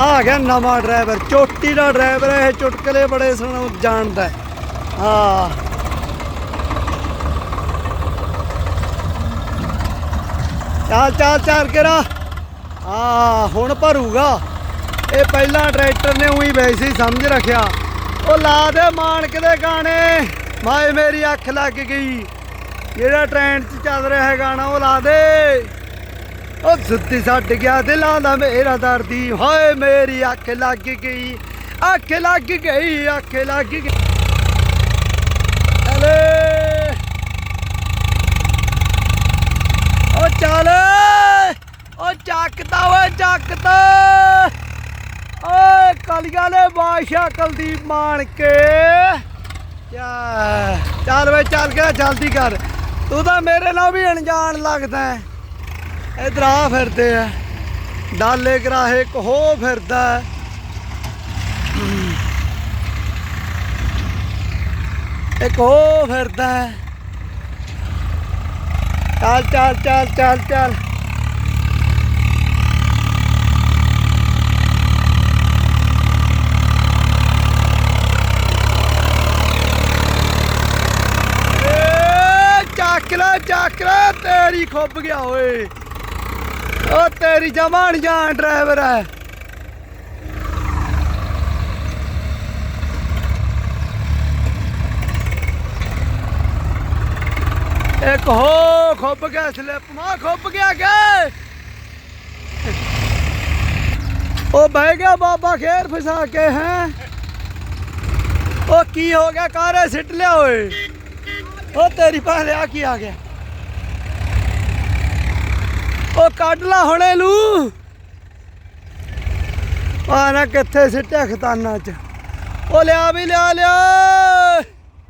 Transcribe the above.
ਆ ਗਿਆ ਨਵਾਂ ਡਰਾਈਵਰ, ਚੋਟੀ ਦਾ ਡਰਾਈਵਰ ਇਹ ਚੁਟਕਲੇ ਬੜੇ ਸੁਣਾਉ ਜਾਣਦਾ ਹੈ। ਹਾਂ। ਚਾਲ, ਚੱਲ ਚੱਲ ਕਰਾ। ਆ ਹੁਣ ਭਰੂਗਾ। ਇਹ ਪਹਿਲਾਂ ਟਰੈਕਟਰ ਨੇ ਉਹੀ ਵੈਸੇ ਸਮਝ ਰੱਖਿਆ। ਉਹ ਲਾ ਦੇ ਮਾਨਕ ਦੇ ਗਾਣੇ। ਮਾਏ ਮੇਰੀ ਅੱਖ ਲੱਗ ਗਈ। ਜਿਹੜਾ ਟ੍ਰੈਂਡ 'ਚ ਚੱਲ ਰਿਹਾ ਹੈ ਗਾਣਾ, ਉਹ ਲਾ ਦੇ। ਸੁੱਤੀ ਛੱਡ ਗਿਆ ਦਿਲਾਂ ਦਾ ਮੇਰਾ ਦਰਦੀ। ਹਾਏ, ਮੇਰੀ ਅੱਖ ਲੱਗ ਗਈ। ਅੱਖ ਲੱਗ ਗਈ, ਅੱਖ ਲੱਗ ਗਈ। ਹਲੇ ਉਹ ਚੱਲ। ਉਹ ਚੱਕਦਾ ਓਏ ਚੱਕਦਾ ਓਏ, ਕਲੀਆਂ ਨੇ ਬਾਦਸ਼ਾਹ ਕੁਲਦੀਪ ਮਾਣ ਕੇ ਚੱਲ ਵੇ, ਚੱਲ ਗਿਆ, ਜਲਦੀ ਕਰ। ਤੂੰ ਤਾਂ ਮੇਰੇ ਨਾਲ ਵੀ ਅਣਜਾਣ ਲੱਗਦਾ ਹੈ। ਇਧਰ ਆ ਫਿਰਦੇ ਆ। ਡਾਲੇ ਗਰਾਹੇ ਕਹੋ ਫਿਰਦਾ ਹੈ। ਇੱਕ ਹੋ ਫਿਰਦਾ ਚੱਲ ਚੱਲ ਚੱਲ ਚੱਲ ਚੱਲ। ਏ, ਚੱਕ ਲੈ ਚੱਕ ਲੈ, ਤੇਰੀ ਖੁੱਬ ਗਿਆ ਓਏ। ਓ ਤੇਰੀ ਜਮਾਨ ਜਾਨ ਡਰਾਈਵਰ ਹੈ ਇੱਕ ਹੋ ਖੁੱਬ ਗਿਆ ਸਲਿੱਪ ਮਾ ਖੁੱਬ ਗਿਆ ਕਿ ਉਹ ਬਹਿ ਗਿਆ ਬਾਬਾ ਖੇਰ ਫਸਾ ਕੇ ਹੈ ਉਹ ਕੀ ਹੋ ਗਿਆ ਕਾਰੇ ਸਿੱਟ ਲਿਆ ਓਏ ਉਹ ਤੇਰੀ ਪਾਲੇ ਆ ਕੀ ਆ ਗਿਆ ਉਹ ਕੱਢ ਲਾ ਹੁਣੇ ਲੂ। ਆ ਨਾ ਕਿੱਥੇ ਸਿੱਟਿਆ ਖਤਾਨਾ ਚ। ਉਹ ਲਿਆ ਵੀ, ਲਿਆ ਲਿਆ।